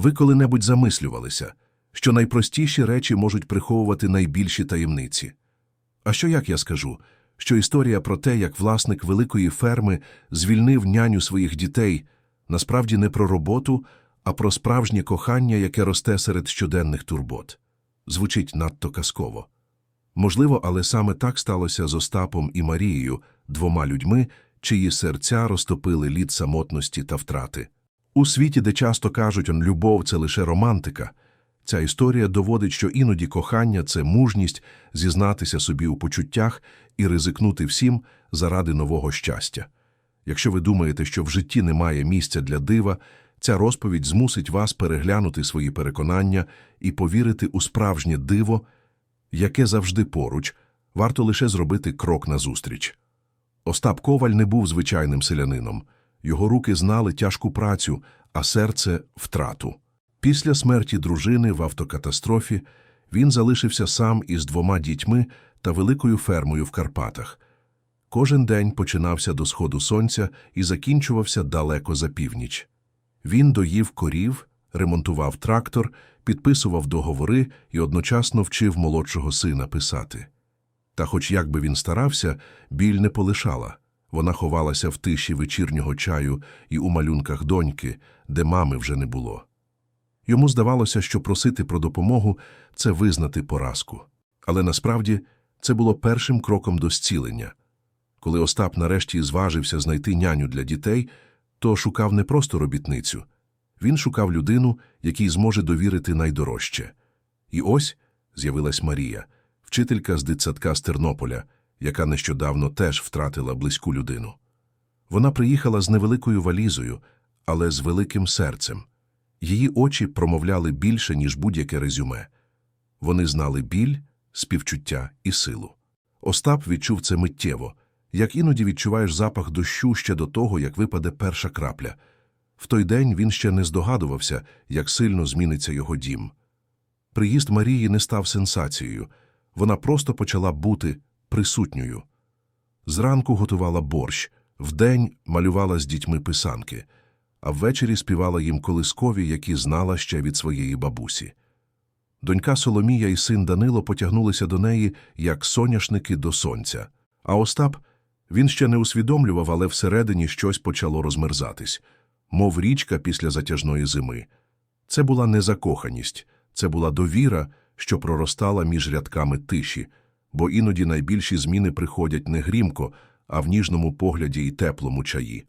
Ви коли-небудь замислювалися, що найпростіші речі можуть приховувати найбільші таємниці. А що як я скажу, що історія про те, як власник великої ферми звільнив няню своїх дітей, насправді не про роботу, а про справжнє кохання, яке росте серед щоденних турбот. Звучить надто казково. Можливо, але саме так сталося з Остапом і Марією, двома людьми, чиї серця розтопили лід самотності та втрати. У світі, де часто кажуть, любов це лише романтика, ця історія доводить, що іноді кохання це мужність зізнатися собі у почуттях і ризикнути всім заради нового щастя. Якщо ви думаєте, що в житті немає місця для дива, ця розповідь змусить вас переглянути свої переконання і повірити у справжнє диво, яке завжди поруч, варто лише зробити крок назустріч. Остап Коваль не був звичайним селянином. Його руки знали тяжку працю, а серце – втрату. Після смерті дружини в автокатастрофі він залишився сам із двома дітьми та великою фермою в Карпатах. Кожен день починався до сходу сонця і закінчувався далеко за північ. Він доїв корів, ремонтував трактор, підписував договори і одночасно вчив молодшого сина писати. Та хоч як би він старався, біль не полишала. Вона ховалася в тиші вечірнього чаю і у малюнках доньки, де мами вже не було. Йому здавалося, що просити про допомогу – це визнати поразку. Але насправді це було першим кроком до зцілення. Коли Остап нарешті зважився знайти няню для дітей, то шукав не просто робітницю. Він шукав людину, якій зможе довірити найдорожче. І ось з'явилась Марія, вчителька з дитсадка з Тернополя, яка нещодавно теж втратила близьку людину. Вона приїхала з невеликою валізою, але з великим серцем. Її очі промовляли більше, ніж будь-яке резюме. Вони знали біль, співчуття і силу. Остап відчув це миттєво, як іноді відчуваєш запах дощу ще до того, як випаде перша крапля. В той день він ще не здогадувався, як сильно зміниться його дім. Приїзд Марії не став сенсацією, вона просто почала бути присутньою. Зранку готувала борщ, вдень малювала з дітьми писанки, а ввечері співала їм колискові, які знала ще від своєї бабусі. Донька Соломія і син Данило потягнулися до неї, як соняшники до сонця. А Остап, він ще не усвідомлював, але всередині щось почало розмерзатись, мов річка після затяжної зими. Це була не закоханість, це була довіра, що проростала між рядками тиші, бо іноді найбільші зміни приходять не грімко, а в ніжному погляді і теплому чаї.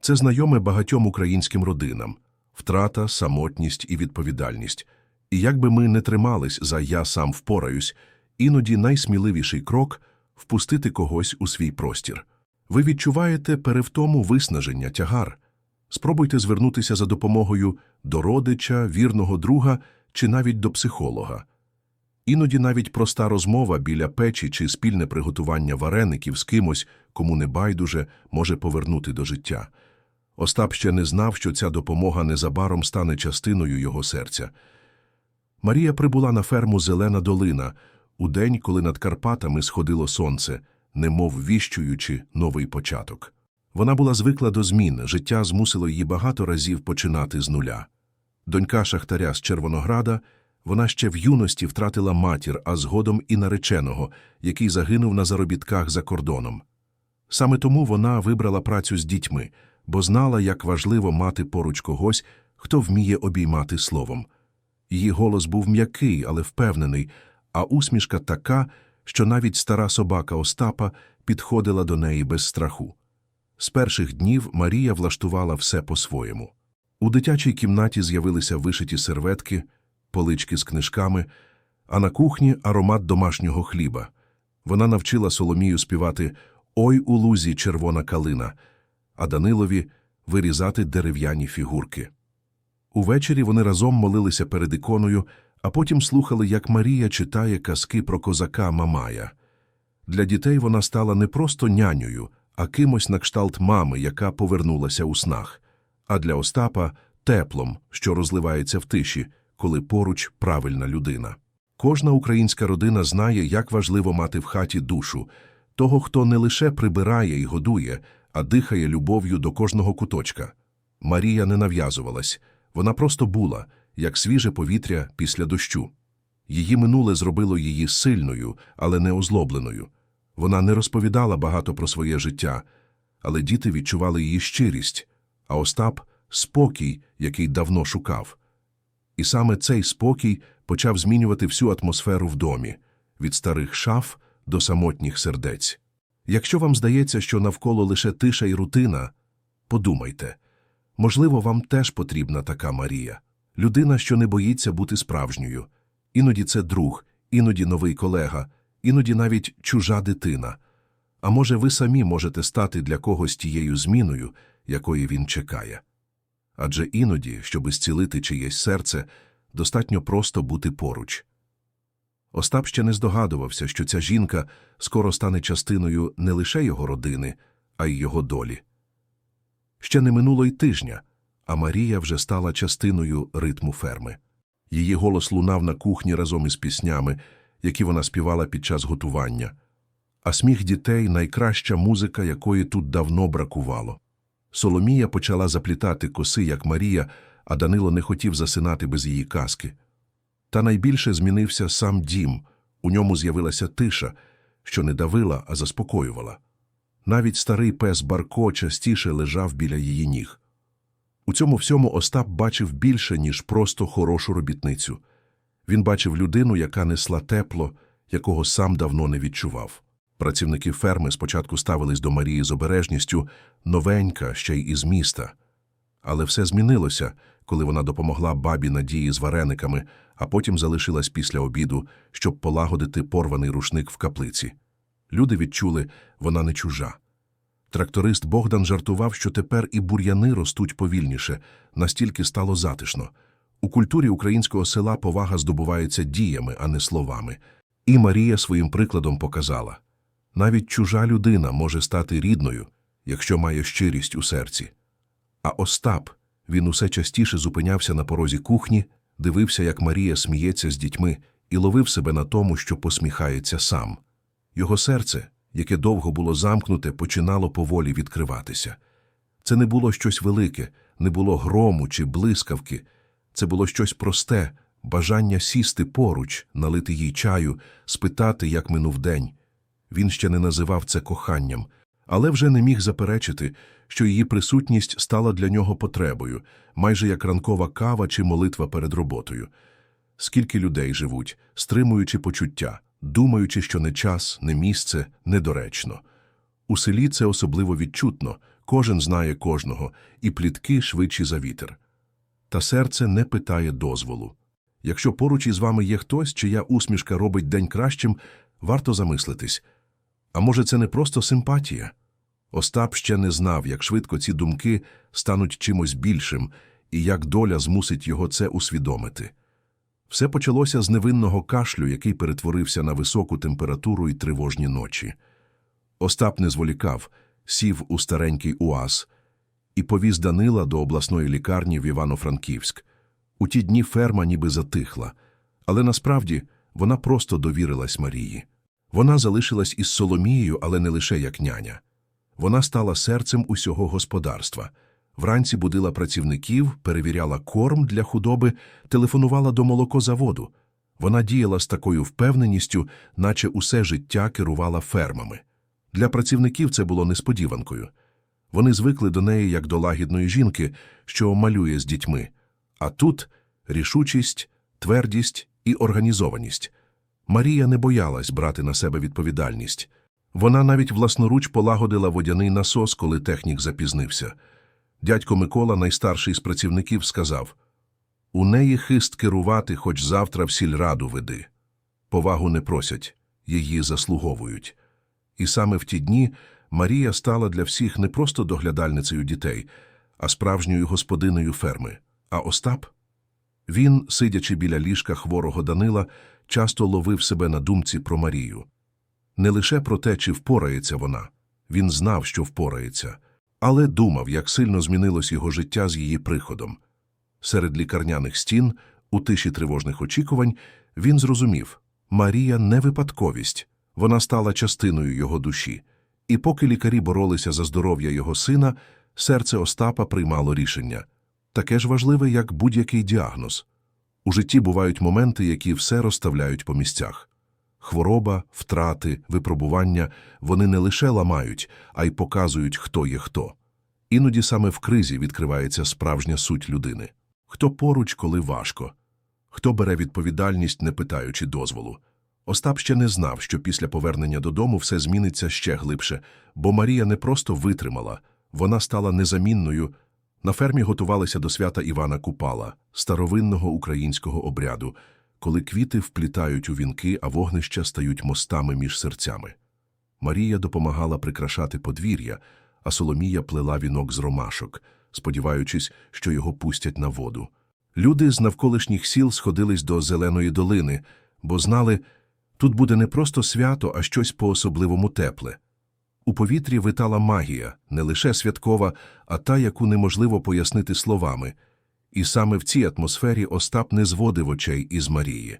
Це знайоме багатьом українським родинам – втрата, самотність і відповідальність. І як би ми не тримались за «я сам впораюсь», іноді найсміливіший крок – впустити когось у свій простір. Ви відчуваєте перевтому виснаження, тягар. Спробуйте звернутися за допомогою до родича, вірного друга чи навіть до психолога. Іноді навіть проста розмова біля печі чи спільне приготування вареників з кимось, кому не байдуже, може повернути до життя. Остап ще не знав, що ця допомога незабаром стане частиною його серця. Марія прибула на ферму Зелена долина у день, коли над Карпатами сходило сонце, немов віщуючи новий початок. Вона була звикла до змін, життя змусило її багато разів починати з нуля. Донька шахтаря з Червонограда, вона ще в юності втратила матір, а згодом і нареченого, який загинув на заробітках за кордоном. Саме тому вона вибрала працю з дітьми, бо знала, як важливо мати поруч когось, хто вміє обіймати словом. Її голос був м'який, але впевнений, а усмішка така, що навіть стара собака Остапа підходила до неї без страху. З перших днів Марія влаштувала все по-своєму. У дитячій кімнаті з'явилися вишиті серветки, полички з книжками, а на кухні аромат домашнього хліба. Вона навчила Соломію співати Ой у лузі червона калина, а Данилові вирізати дерев'яні фігурки. Увечері вони разом молилися перед іконою, а потім слухали, як Марія читає казки про козака Мамая. Для дітей вона стала не просто нянею, а кимось на кшталт мами, яка повернулася у снах, а для Остапа теплом, що розливається в тиші, коли поруч правильна людина. Кожна українська родина знає, як важливо мати в хаті душу, того, хто не лише прибирає і годує, а дихає любов'ю до кожного куточка. Марія не нав'язувалась, вона просто була, як свіже повітря після дощу. Її минуле зробило її сильною, але не озлобленою. Вона не розповідала багато про своє життя, але діти відчували її щирість, а Остап спокій, який давно шукав. І саме цей спокій почав змінювати всю атмосферу в домі від старих шаф до самотніх сердець. Якщо вам здається, що навколо лише тиша і рутина, подумайте можливо, вам теж потрібна така Марія, людина, що не боїться бути справжньою. Іноді це друг, іноді новий колега, іноді навіть чужа дитина. А може, ви самі можете стати для когось тією зміною, якої він чекає. Адже іноді, щоби зцілити чиєсь серце, достатньо просто бути поруч. Остап ще не здогадувався, що ця жінка скоро стане частиною не лише його родини, а й його долі. Ще не минуло й тижня, а Марія вже стала частиною ритму ферми. Її голос лунав на кухні разом із піснями, які вона співала під час готування. А сміх дітей найкраща музика, якої тут давно бракувало. Соломія почала заплітати коси, як Марія, а Данило не хотів засинати без її казки. Та найбільше змінився сам дім, у ньому з'явилася тиша, що не давила, а заспокоювала. Навіть старий пес Барко частіше лежав біля її ніг. У цьому всьому Остап бачив більше, ніж просто хорошу робітницю. Він бачив людину, яка несла тепло, якого сам давно не відчував. Працівники ферми спочатку ставились до Марії з обережністю, новенька, ще й із міста. Але все змінилося, коли вона допомогла бабі Надії з варениками, а потім залишилась після обіду, щоб полагодити порваний рушник в каплиці. Люди відчули, вона не чужа. Тракторист Богдан жартував, що тепер і бур'яни ростуть повільніше, настільки стало затишно. У культурі українського села повага здобувається діями, а не словами. І Марія своїм прикладом показала навіть чужа людина може стати рідною, якщо має щирість у серці. А Остап, він усе частіше зупинявся на порозі кухні, дивився, як Марія сміється з дітьми, і ловив себе на тому, що посміхається сам. Його серце, яке довго було замкнуте, починало поволі відкриватися. Це не було щось велике, не було грому чи блискавки, це було щось просте, бажання сісти поруч, налити їй чаю, спитати, як минув день. Він ще не називав це коханням, але вже не міг заперечити, що її присутність стала для нього потребою, майже як ранкова кава чи молитва перед роботою. Скільки людей живуть, стримуючи почуття, думаючи, що не час, не місце, недоречно. У селі це особливо відчутно, кожен знає кожного, і плітки швидші за вітер. Та серце не питає дозволу. Якщо поруч із вами є хтось, чия усмішка робить день кращим, варто замислитись. А може, це не просто симпатія? Остап ще не знав, як швидко ці думки стануть чимось більшим і як доля змусить його це усвідомити. Все почалося з невинного кашлю, який перетворився на високу температуру і тривожні ночі. Остап не зволікав, сів у старенький УАЗ і повіз Данила до обласної лікарні в Івано-Франківськ. У ті дні ферма ніби затихла, але насправді вона просто довірилась Марії. Вона залишилась із Соломією, але не лише як няня. Вона стала серцем усього господарства. Вранці будила працівників, перевіряла корм для худоби, телефонувала до молокозаводу. Вона діяла з такою впевненістю, наче усе життя керувала фермами. Для працівників це було несподіванкою. Вони звикли до неї як до лагідної жінки, що малює з дітьми. А тут рішучість, твердість і організованість. Марія не боялась брати на себе відповідальність. Вона навіть власноруч полагодила водяний насос, коли технік запізнився. Дядько Микола, найстарший з працівників, сказав У неї хист керувати, хоч завтра в сільраду веди. Повагу не просять, її заслуговують. І саме в ті дні Марія стала для всіх не просто доглядальницею дітей, а справжньою господиною ферми. А Остап? Він, сидячи біля ліжка хворого Данила, часто ловив себе на думці про Марію. Не лише про те, чи впорається вона. Він знав, що впорається, але думав, як сильно змінилось його життя з її приходом. Серед лікарняних стін, у тиші тривожних очікувань, він зрозумів Марія не випадковість, вона стала частиною його душі. І поки лікарі боролися за здоров'я його сина, серце Остапа приймало рішення таке ж важливе, як будь-який діагноз У житті бувають моменти, які все розставляють по місцях. Хвороба, втрати, випробування вони не лише ламають, а й показують, хто є хто. Іноді саме в кризі відкривається справжня суть людини. Хто поруч, коли важко, хто бере відповідальність, не питаючи дозволу. Остап ще не знав, що після повернення додому все зміниться ще глибше, бо Марія не просто витримала, вона стала незамінною. На фермі готувалися до свята Івана Купала, старовинного українського обряду, коли квіти вплітають у вінки, а вогнища стають мостами між серцями. Марія допомагала прикрашати подвір'я, а Соломія плела вінок з ромашок, сподіваючись, що його пустять на воду. Люди з навколишніх сіл сходились до Зеленої долини, бо знали, тут буде не просто свято, а щось по-особливому тепле. У повітрі витала магія, не лише святкова, а та, яку неможливо пояснити словами. І саме в цій атмосфері Остап не зводив очей із Марії.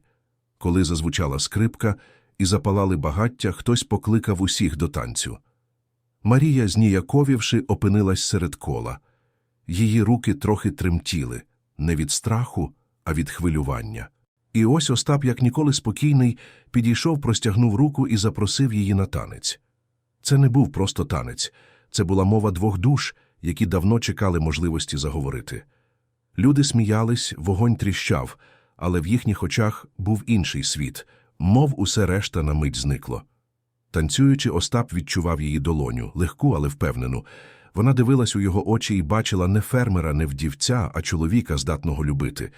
Коли зазвучала скрипка і запалали багаття, хтось покликав усіх до танцю. Марія, зніяковівши, опинилась серед кола. Її руки трохи тремтіли, не від страху, а від хвилювання. І ось Остап, як ніколи спокійний, підійшов, простягнув руку і запросив її на танець. Це не був просто танець, це була мова двох душ, які давно чекали можливості заговорити. Люди сміялись, вогонь тріщав, але в їхніх очах був інший світ, мов усе решта на мить зникло. Танцюючи, Остап відчував її долоню, легку, але впевнену. Вона дивилась у його очі і бачила не фермера, не вдівця, а чоловіка, здатного любити.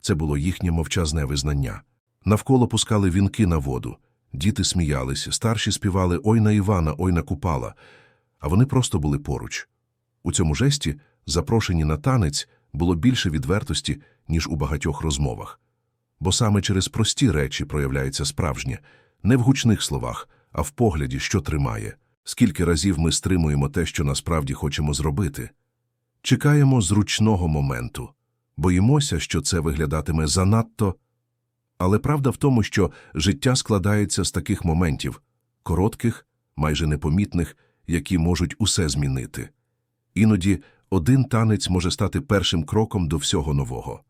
Це було їхнє мовчазне визнання. Навколо пускали вінки на воду. Діти сміялись, старші співали «Ой на Івана, ой на Купала», а вони просто були поруч. У цьому жесті, запрошені на танець, було більше відвертості, ніж у багатьох розмовах. Бо саме через прості речі проявляється справжнє, не в гучних словах, а в погляді, що тримає. Скільки разів ми стримуємо те, що насправді хочемо зробити. Чекаємо зручного моменту, боїмося, що це виглядатиме занадто. Але правда в тому, що життя складається з таких моментів коротких, майже непомітних, які можуть усе змінити. Іноді один танець може стати першим кроком до всього нового.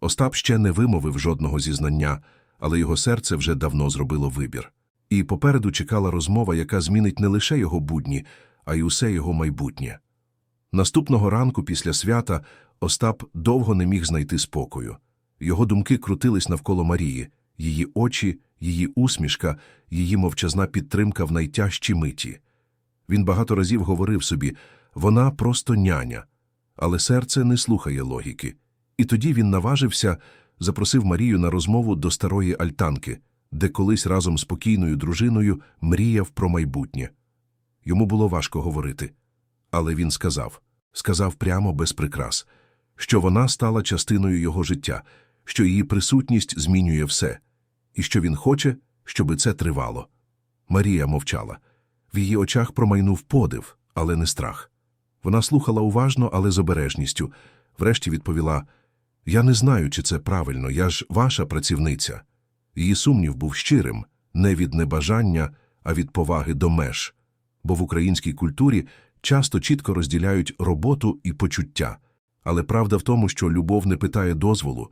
Остап ще не вимовив жодного зізнання, але його серце вже давно зробило вибір. І попереду чекала розмова, яка змінить не лише його будні, а й усе його майбутнє. Наступного ранку після свята Остап довго не міг знайти спокою. Його думки крутились навколо Марії, її очі, її усмішка, її мовчазна підтримка в найтяжчі миті. Він багато разів говорив собі вона просто няня, але серце не слухає логіки. І тоді він наважився, запросив Марію на розмову до старої альтанки, де колись разом з покійною дружиною мріяв про майбутнє. Йому було важко говорити. Але він сказав, сказав прямо без прикрас, що вона стала частиною його життя, що її присутність змінює все, і що він хоче, щоби це тривало. Марія мовчала. В її очах промайнув подив, але не страх. Вона слухала уважно, але з обережністю. Врешті відповіла Я не знаю, чи це правильно, я ж ваша працівниця. Її сумнів був щирим, не від небажання, а від поваги до меж. Бо в українській культурі часто чітко розділяють роботу і почуття. Але правда в тому, що любов не питає дозволу,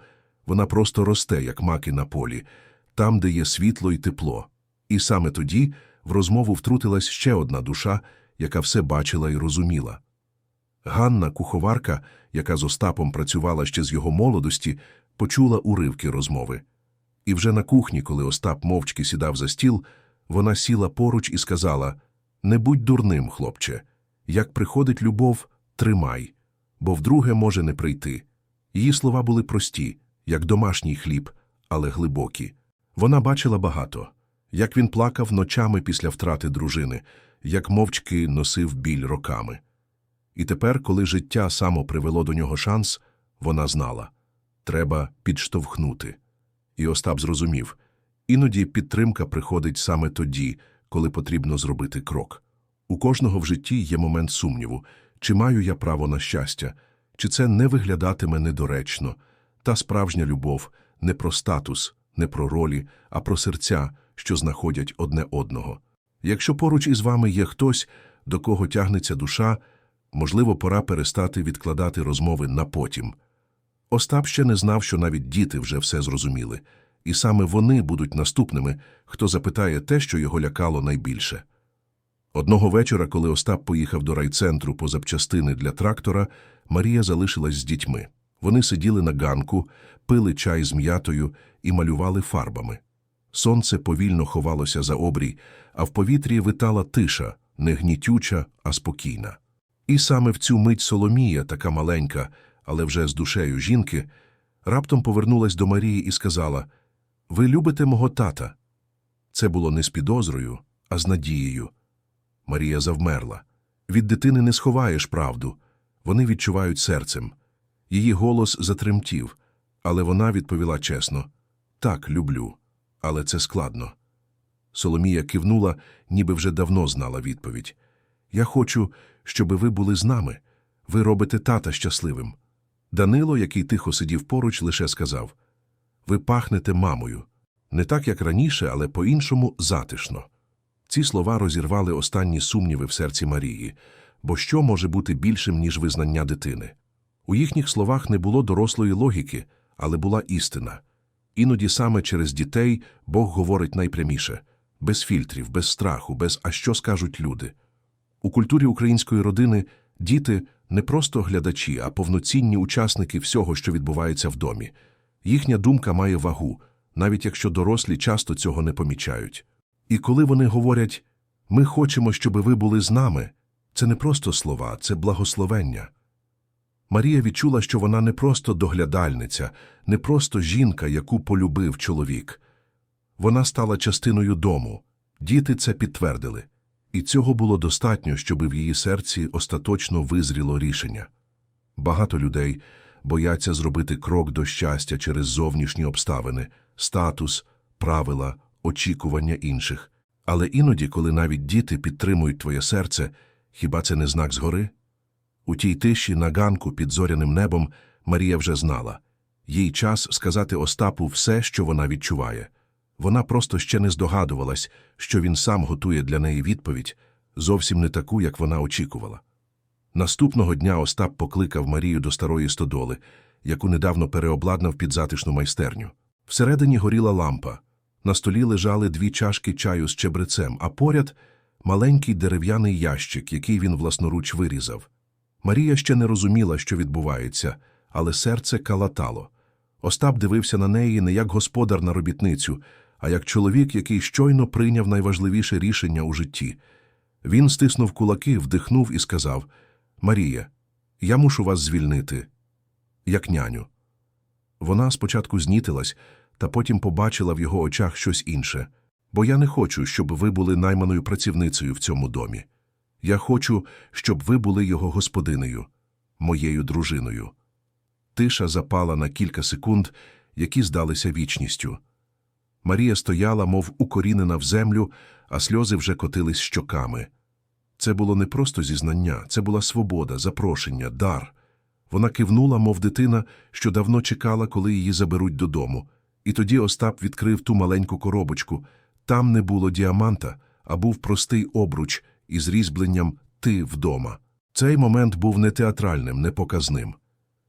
вона просто росте, як маки на полі, там, де є світло і тепло. І саме тоді в розмову втрутилась ще одна душа, яка все бачила і розуміла. Ганна, куховарка, яка з Остапом працювала ще з його молодості, почула уривки розмови. І вже на кухні, коли Остап мовчки сідав за стіл, вона сіла поруч і сказала Не будь дурним, хлопче. Як приходить любов, тримай, бо вдруге може не прийти. Її слова були прості, як домашній хліб, але глибокі. Вона бачила багато, як він плакав ночами після втрати дружини, як мовчки носив біль роками. І тепер, коли життя само привело до нього шанс, вона знала треба підштовхнути. І Остап зрозумів іноді підтримка приходить саме тоді, коли потрібно зробити крок. У кожного в житті є момент сумніву, чи маю я право на щастя, чи це не виглядатиме недоречно, та справжня любов не про статус, не про ролі, а про серця, що знаходять одне одного. Якщо поруч із вами є хтось, до кого тягнеться душа, можливо, пора перестати відкладати розмови на потім. Остап ще не знав, що навіть діти вже все зрозуміли, і саме вони будуть наступними, хто запитає те, що його лякало найбільше. Одного вечора, коли Остап поїхав до райцентру по запчастини для трактора, Марія залишилась з дітьми. Вони сиділи на ганку, пили чай з м'ятою і малювали фарбами. Сонце повільно ховалося за обрій, а в повітрі витала тиша, не гнітюча, а спокійна. І саме в цю мить Соломія, така маленька, але вже з душею жінки, раптом повернулась до Марії і сказала «Ви любите мого тата?» Це було не з підозрою, а з надією. Марія завмерла. Від дитини не сховаєш правду. Вони відчувають серцем. Її голос затремтів, але вона відповіла чесно «Так, люблю, але це складно». Соломія кивнула, ніби вже давно знала відповідь. «Я хочу, щоби ви були з нами. Ви робите тата щасливим». Данило, який тихо сидів поруч, лише сказав «Ви пахнете мамою. Не так, як раніше, але по-іншому затишно». Ці слова розірвали останні сумніви в серці Марії, бо що може бути більшим, ніж визнання дитини? У їхніх словах не було дорослої логіки, але була істина. Іноді саме через дітей Бог говорить найпряміше – без фільтрів, без страху, без «а що скажуть люди». У культурі української родини діти – не просто глядачі, а повноцінні учасники всього, що відбувається в домі. Їхня думка має вагу, навіть якщо дорослі часто цього не помічають. І коли вони говорять «ми хочемо, щоб ви були з нами», це не просто слова, це благословення. Марія відчула, що вона не просто доглядальниця, не просто жінка, яку полюбив чоловік. Вона стала частиною дому. Діти це підтвердили. І цього було достатньо, щоб в її серці остаточно визріло рішення. Багато людей бояться зробити крок до щастя через зовнішні обставини, статус, правила, очікування інших. Але іноді, коли навіть діти підтримують твоє серце, хіба це не знак згори? У тій тиші на ганку під зоряним небом Марія вже знала. Їй час сказати Остапу все, що вона відчуває. Вона просто ще не здогадувалась, що він сам готує для неї відповідь, зовсім не таку, як вона очікувала. Наступного дня Остап покликав Марію до старої стодоли, яку недавно переобладнав під затишну майстерню. Всередині горіла лампа. На столі лежали дві чашки чаю з чебрецем, а поряд маленький дерев'яний ящик, який він власноруч вирізав. Марія ще не розуміла, що відбувається, але серце калатало. Остап дивився на неї не як господар на робітницю, а як чоловік, який щойно прийняв найважливіше рішення у житті. Він стиснув кулаки, вдихнув і сказав Марія, я мушу вас звільнити, як няню. Вона спочатку знітилась, та потім побачила в його очах щось інше. Бо я не хочу, щоб ви були найманою працівницею в цьому домі. Я хочу, щоб ви були його господинею, моєю дружиною. Тиша запала на кілька секунд, які здалися вічністю. Марія стояла, мов укорінена в землю, а сльози вже котились щоками. Це було не просто зізнання, це була свобода, запрошення, дар. Вона кивнула, мов дитина, що давно чекала, коли її заберуть додому. І тоді Остап відкрив ту маленьку коробочку. Там не було діаманта, а був простий обруч із різьбленням «Ти вдома». Цей момент був не театральним, не показним.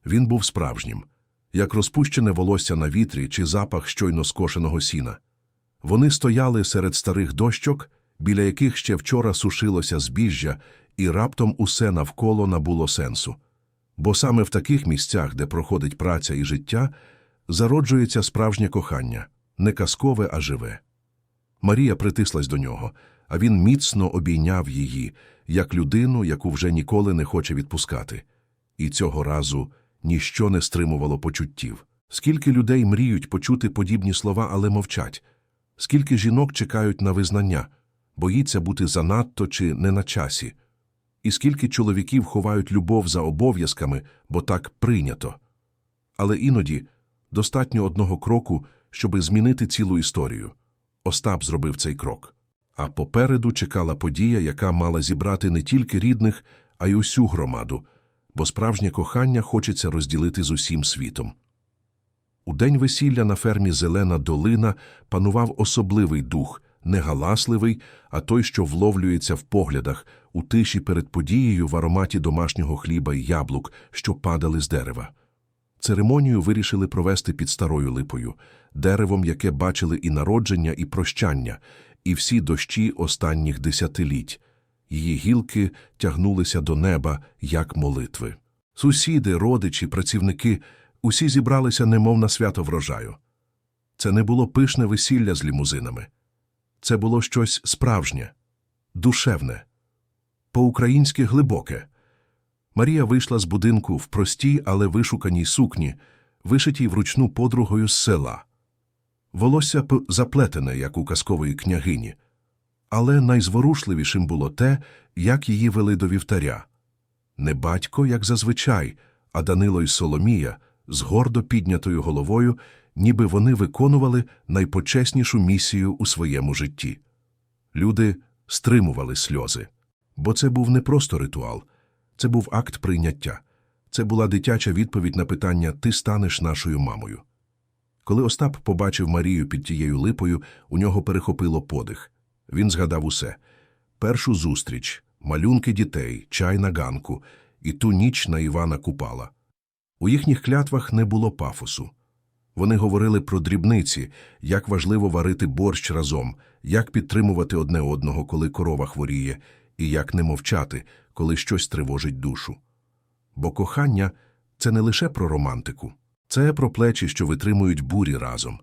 Він був справжнім, як розпущене волосся на вітрі чи запах щойно скошеного сіна. Вони стояли серед старих дощок, біля яких ще вчора сушилося збіжжя, і раптом усе навколо набуло сенсу. Бо саме в таких місцях, де проходить праця і життя, зароджується справжнє кохання, не казкове, а живе. Марія притислась до нього, а він міцно обійняв її, як людину, яку вже ніколи не хоче відпускати. І цього разу ніщо не стримувало почуттів. Скільки людей мріють почути подібні слова, але мовчать, скільки жінок чекають на визнання, боїться бути занадто чи не на часі, і скільки чоловіків ховають любов за обов'язками, бо так прийнято. Але іноді достатньо одного кроку, щоби змінити цілу історію. Остап зробив цей крок. А попереду чекала подія, яка мала зібрати не тільки рідних, а й усю громаду, бо справжнє кохання хочеться розділити з усім світом. У день весілля на фермі Зелена долина панував особливий дух, не галасливий, а той, що вловлюється в поглядах, у тиші перед подією в ароматі домашнього хліба й яблук, що падали з дерева. Церемонію вирішили провести під старою липою, деревом, яке бачили і народження, і прощання, і всі дощі останніх десятиліть. Її гілки тягнулися до неба, як молитви. Сусіди, родичі, працівники усі зібралися немов на свято врожаю. Це не було пишне весілля з лімузинами. Це було щось справжнє, душевне, по-українськи глибоке. Марія вийшла з будинку в простій, але вишуканій сукні, вишитій вручну подругою з села. Волосся заплетене, як у казкової княгині. Але найзворушливішим було те, як її вели до вівтаря. Не батько, як зазвичай, а Данило й Соломія з гордо піднятою головою, ніби вони виконували найпочеснішу місію у своєму житті. Люди стримували сльози, бо це був не просто ритуал, це був акт прийняття. Це була дитяча відповідь на питання «Ти станеш нашою мамою». Коли Остап побачив Марію під тією липою, у нього перехопило подих. Він згадав усе. Першу зустріч, малюнки дітей, чай на ганку і ту ніч на Івана Купала. У їхніх клятвах не було пафосу. Вони говорили про дрібниці, як важливо варити борщ разом, як підтримувати одне одного, коли корова хворіє, і як не мовчати, коли щось тривожить душу. Бо кохання – це не лише про романтику, це про плечі, що витримують бурі разом.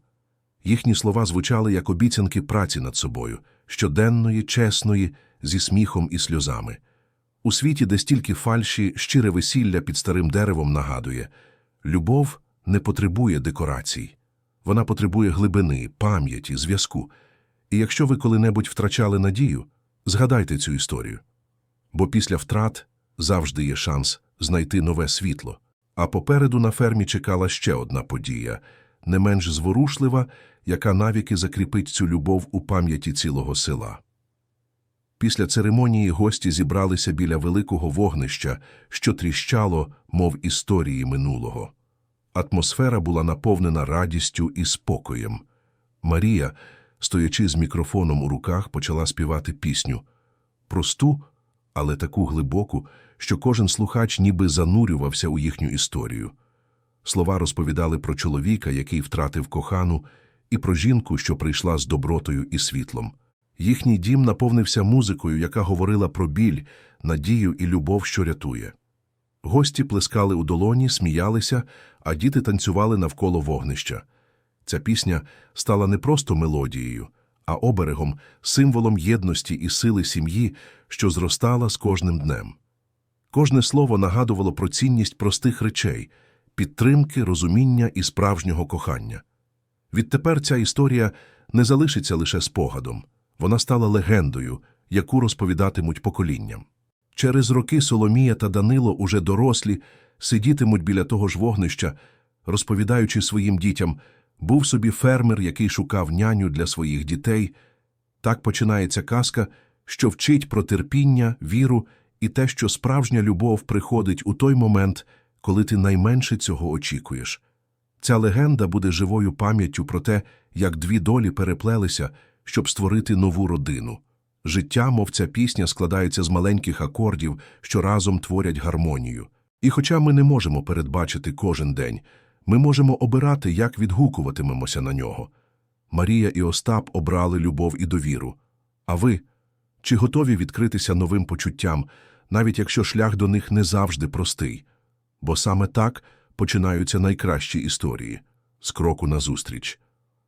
Їхні слова звучали як обіцянки праці над собою, щоденної, чесної, зі сміхом і сльозами. У світі, де стільки фальші, щире весілля під старим деревом нагадує – любов не потребує декорацій. Вона потребує глибини, пам'яті, зв'язку. І якщо ви коли-небудь втрачали надію, згадайте цю історію. Бо після втрат завжди є шанс знайти нове світло. А попереду на фермі чекала ще одна подія, не менш зворушлива, яка навіки закріпить цю любов у пам'яті цілого села. Після церемонії гості зібралися біля великого вогнища, що тріщало, мов історії минулого. Атмосфера була наповнена радістю і спокоєм. Марія, стоячи з мікрофоном у руках, почала співати пісню. Просту, але таку глибоку, що кожен слухач ніби занурювався у їхню історію. Слова розповідали про чоловіка, який втратив кохану, і про жінку, що прийшла з добротою і світлом. Їхній дім наповнився музикою, яка говорила про біль, надію і любов, що рятує. Гості плескали у долоні, сміялися, а діти танцювали навколо вогнища. Ця пісня стала не просто мелодією, а оберегом, символом єдності і сили сім'ї, що зростала з кожним днем. Кожне слово нагадувало про цінність простих речей – підтримки, розуміння і справжнього кохання. Відтепер ця історія не залишиться лише спогадом. Вона стала легендою, яку розповідатимуть поколінням. Через роки Соломія та Данило, уже дорослі, сидітимуть біля того ж вогнища, розповідаючи своїм дітям, був собі фермер, який шукав няню для своїх дітей. Так починається казка, що вчить про терпіння, віру і те, що справжня любов приходить у той момент, коли ти найменше цього очікуєш. Ця легенда буде живою пам'яттю про те, як дві долі переплелися, щоб створити нову родину. Життя, мов ця пісня, складається з маленьких акордів, що разом творять гармонію. І хоча ми не можемо передбачити кожен день, ми можемо обирати, як відгукуватимемося на нього. Марія і Остап обрали любов і довіру. А ви? Чи готові відкритися новим почуттям, навіть якщо шлях до них не завжди простий? Бо саме так починаються найкращі історії – з кроку назустріч.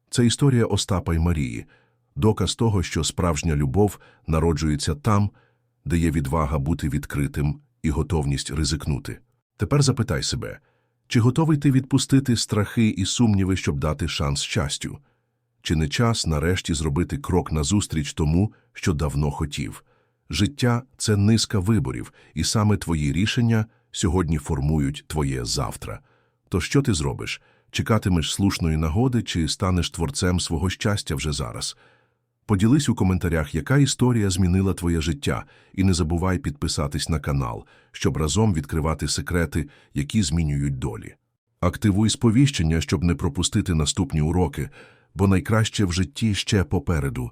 Це історія Остапа й Марії – доказ того, що справжня любов народжується там, де є відвага бути відкритим і готовність ризикнути. Тепер запитай себе, чи готовий ти відпустити страхи і сумніви, щоб дати шанс щастю? Чи не час нарешті зробити крок назустріч тому, що давно хотів? Життя – це низка виборів, і саме твої рішення сьогодні формують твоє завтра. То що ти зробиш? Чекатимеш слушної нагоди чи станеш творцем свого щастя вже зараз? Поділись у коментарях, яка історія змінила твоє життя, і не забувай підписатись на канал, щоб разом відкривати секрети, які змінюють долі. Активуй сповіщення, щоб не пропустити наступні уроки, бо найкраще в житті ще попереду.